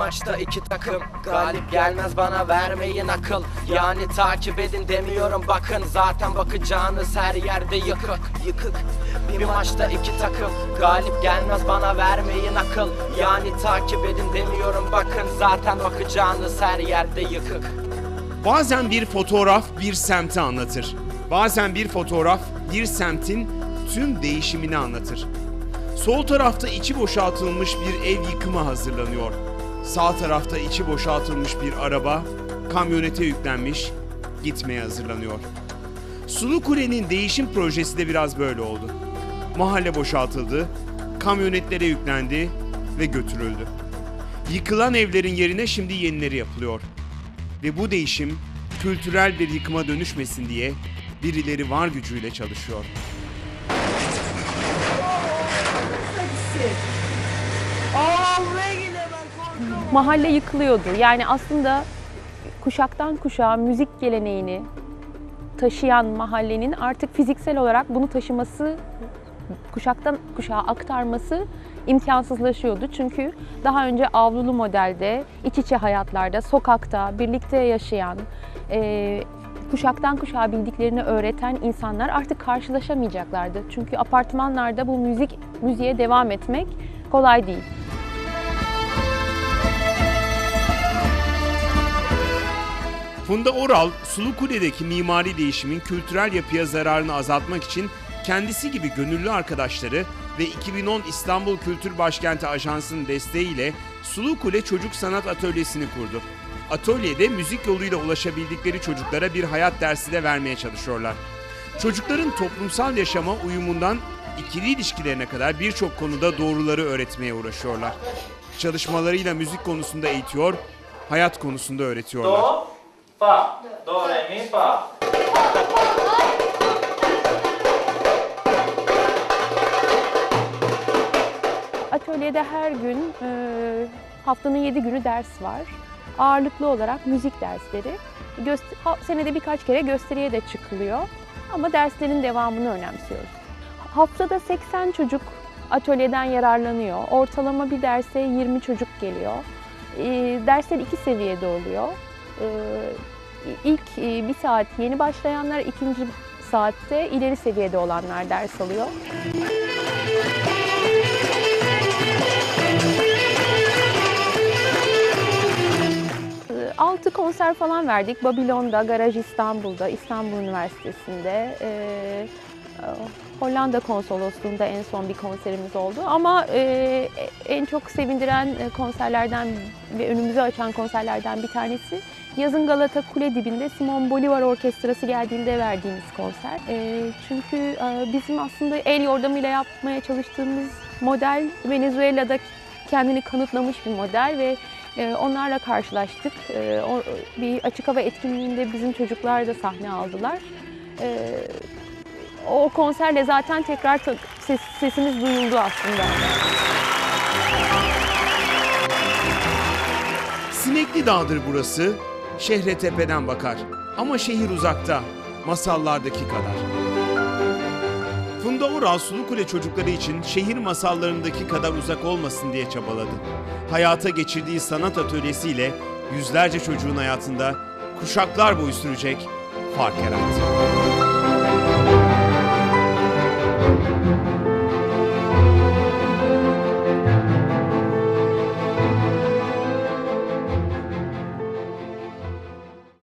maçta iki takım. Galip gelmez bana vermeyin akıl. Yani takip edin demiyorum bakın. Zaten bakacağınız her yerde yıkık Yıkık Bir maçta iki takım. Galip gelmez bana vermeyin akıl. Yani takip edin demiyorum bakın. Zaten bakacağınız her yerde yıkık. Bazen bir fotoğraf bir semti anlatır. Bazen bir fotoğraf bir semtin tüm değişimini anlatır. Sol tarafta içi boşaltılmış bir ev yıkıma hazırlanıyor. Sağ tarafta içi boşaltılmış bir araba kamyonete yüklenmiş, gitmeye hazırlanıyor. Sulu Kule'nin değişim projesi de biraz böyle oldu. Mahalle boşaltıldı, kamyonetlere yüklendi ve götürüldü. Yıkılan evlerin yerine şimdi yenileri yapılıyor. Ve bu değişim kültürel bir yıkıma dönüşmesin diye birileri var gücüyle çalışıyor. Mahalle yıkılıyordu. Yani aslında kuşaktan kuşağa müzik geleneğini taşıyan mahallenin artık fiziksel olarak bunu taşıması, kuşaktan kuşağa aktarması imkansızlaşıyordu. Çünkü daha önce avlulu modelde, iç içe hayatlarda, sokakta, birlikte yaşayan, eee, kuşaktan kuşağa bildiklerini öğreten insanlar artık karşılaşamayacaklardı. Çünkü apartmanlarda bu müzik müziğe devam etmek kolay değil. Funda Oral, Sulu Kule'deki mimari değişimin kültürel yapıya zararını azaltmak için kendisi gibi gönüllü arkadaşları ve 2010 İstanbul Kültür Başkenti Ajansı'nın desteğiyle Sulu Kule Çocuk Sanat Atölyesi'ni kurdu. Atölyede müzik yoluyla ulaşabildikleri çocuklara bir hayat dersi de vermeye çalışıyorlar. Çocukların toplumsal yaşama uyumundan ikili ilişkilerine kadar birçok konuda doğruları öğretmeye uğraşıyorlar. Çalışmalarıyla müzik konusunda eğitiyor, hayat konusunda öğretiyorlar. Fa. Do, re, mi, fa. Atölyede her gün e, haftanın 7 günü ders var. Ağırlıklı olarak müzik dersleri. Göster- senede birkaç kere gösteriye de çıkılıyor. Ama derslerin devamını önemsiyoruz. Haftada 80 çocuk atölyeden yararlanıyor. Ortalama bir derse 20 çocuk geliyor. E, dersler iki seviyede oluyor. E, ilk e, bir saat yeni başlayanlar, ikinci saatte ileri seviyede olanlar ders alıyor. Altı konser falan verdik. Babilon'da, Garaj İstanbul'da, İstanbul Üniversitesi'nde, e, Hollanda Konsolosluğu'nda en son bir konserimiz oldu. Ama e, en çok sevindiren konserlerden ve önümüzü açan konserlerden bir tanesi yazın Galata Kule dibinde Simon Bolivar Orkestrası geldiğinde verdiğimiz konser. E, çünkü e, bizim aslında el yordamıyla yapmaya çalıştığımız model Venezuela'da kendini kanıtlamış bir model ve e, onlarla karşılaştık. E, bir açık hava etkinliğinde bizim çocuklar da sahne aldılar. E, o konserle zaten tekrar ses- sesimiz duyuldu aslında. Sinekli Dağ'dır burası, şehre tepeden bakar. Ama şehir uzakta, masallardaki kadar. Funda Oral Sulukule çocukları için şehir masallarındaki kadar uzak olmasın diye çabaladı. Hayata geçirdiği sanat atölyesiyle yüzlerce çocuğun hayatında kuşaklar boyu sürecek fark yarattı.